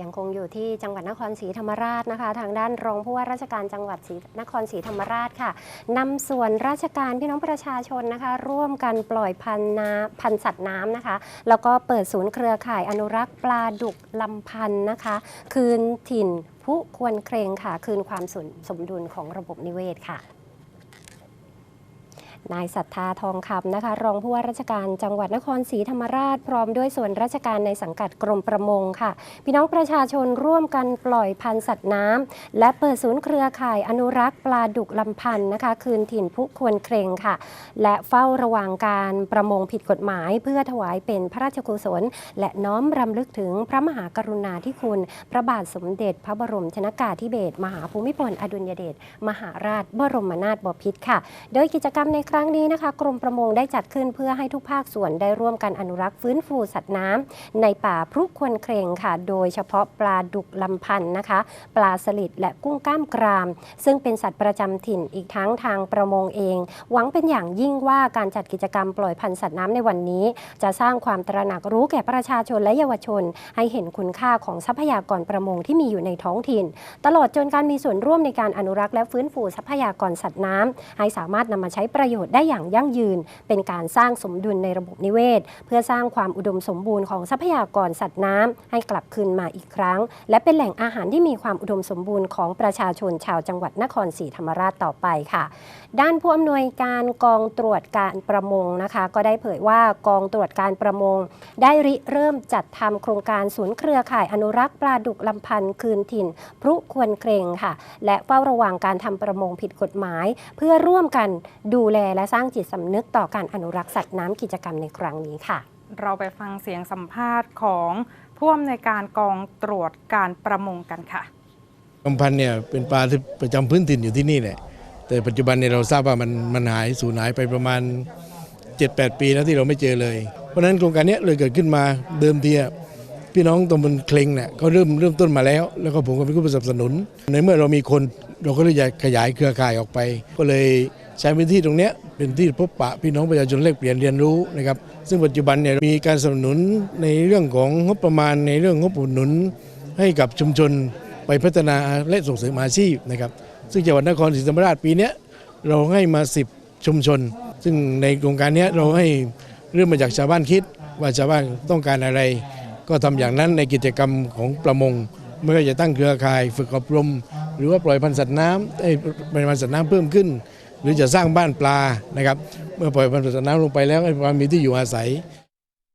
ยังคงอยู่ที่จังหวัดนครศรีธรรมราชนะคะ ทางด้านรองผู้ว่าราชการจังหวัดศรีนครศรีธรรมราชค่ะนำส่วนราชการพี่น้องประชาชนนะคะ ร่วมกันปล่อยพันธุ์น้ำพันธุ์สัตว์น้ำนะคะ แล้วก็เปิดศูนย์เครือข่ายอนุรักษ์ปลาดุกลำพันธ์นะคะ คืนถิ่นผู้ควรเครงค่ะ คืนความสมสมดุลของระบบนิเวศค่ะ นายศรัทธาทองคำนะคะ รองผู้ว่าราชการจังหวัดนครศรีธรรมราช พร้อมด้วยส่วนราชการในสังกัดกรมประมงค่ะ พี่น้องประชาชนร่วมกันปล่อยพันธุ์สัตว์น้ำและเปิดศูนย์เครือข่ายอนุรักษ์ปลาดุกลำพันธ์นะคะ คืนถิ่นผู้ควรเครงค่ะ และเฝ้าระวังการประมงผิดกฎหมาย เพื่อถวายเป็นพระราชกุศล และน้อมรำลึกถึงพระมหากรุณาธิคุณ พระบาทสมเด็จ พระบรมชนากาธิเบศรมหาภูมิพลอดุลยเดชมหาราชบรมนาถบพิตรค่ะ โดยกิจกรรมในครั้งรั้งนี้นะคะกรมประมงได้จัดขึ้นเพื่อให้ทุกภาคส่วนได้ร่วมกันอนุรักษ์ฟื้นฟูสัตว์น้ำในป่าพรุควนเครงค่ะ โดยเฉพาะปลาดุกลำพันธ์นะคะ ปลาสลิดและกุ้งกล้ามกราม ซึ่งเป็นสัตว์ประจำถิ่นอีกทั้งทางประมงเอง หวังเป็นอย่างยิ่งว่าการจัดกิจกรรมปล่อยพันธุ์สัตว์น้ำในวันนี้ จะสร้างความตระหนักรู้แก่ประชาชนและเยาวชน ให้เห็นคุณค่าของทรัพยากรประมงที่มีอยู่ในท้องถิ่น ตลอดจนการมีส่วนร่วมในการอนุรักษ์และฟื้นฟูทรัพยากรสัตว์น้ำให้สามารถนำมาใช้ประโยชน์ได้อย่างยั่งยืน เป็นการสร้างสมดุลในระบบนิเวศ เพื่อสร้างความอุดมสมบูรณ์ของทรัพยากรสัตว์น้ำให้กลับคืนมาอีกครั้ง และเป็นแหล่งอาหารที่มีความอุดมสมบูรณ์ของประชาชนชาวจังหวัดนครศรีธรรมราชต่อไปค่ะ ด้านผู้อำนวยการกองตรวจการประมงนะคะ ก็ได้เผยว่ากองตรวจการประมง ได้ริเริ่มจัดทำโครงการศูนย์เครือข่ายอนุรักษ์ปลาดุกลำพันธ์คืนถิ่น พรุควรเครงค่ะ และเฝ้าระวังการทำประมงผิดกฎหมาย เพื่อร่วมกันดูแลและสร้างจิตสำนึกต่อการอนุรักษ์สัตว์น้ำกิจกรรมในครั้งนี้ค่ะ เราไปฟังเสียงสัมภาษณ์ของผู้อำนวยการกองตรวจการประมงกันค่ะกำพันธุ์เนี่ยเป็นปลาที่ประจำพื้นถิ่นอยู่ที่นี่แหละแต่ปัจจุบันเนี่ยเราทราบว่ามันมันหายสูญหายไปประมาณ 7-8 ปีแล้วที่เราไม่เจอเลย เพราะฉะนั้นโครงการเนี้ยเลยเกิดขึ้นมาเดิมทีอะพี่น้องตำบลเคลงเนี่ยเขาเริ่มเริ่มต้นมาแล้ว แล้วก็ผมก็เป็นผู้สนับสนุน ในเมื่อเรามีคนเราก็เลยอยากขยายเครือข่ายออกไป ก็เลยใช้พื้นที่ตรงเนี้ย เป็นที่พบปะพี่น้องประชาชนแลกเปลี่ยนเรียนรู้นะครับซึ่งปัจจุบันเนี่ยมีการสนับสนุนในเรื่องของงบประมาณในเรื่องงบอุดหนุน ให้กับชุมชนไปพัฒนาและส่งเสริมอาชีพนะครับซึ่งจังหวัดนครศรีธรรมราชปีนี้เราให้มา 10 ชุมชน ซึ่งในโครงการนี้เราให้เริ่มมาจากชาวบ้านคิดว่าชาวบ้านต้องการอะไร ก็ทำอย่างนั้นในกิจกรรมของประมงไม่ว่าจะตั้งเครือข่าย ฝึกอบรม หรือว่าปล่อยพันธุ์สัตว์น้ำให้ปริมาณสัตว์น้ำเพิ่มขึ้น หรือจะสร้างบ้านปลานะครับ เมื่อปล่อยพันธุ์สัตว์น้ำลงไปแล้วให้ปลามีที่อยู่อาศัย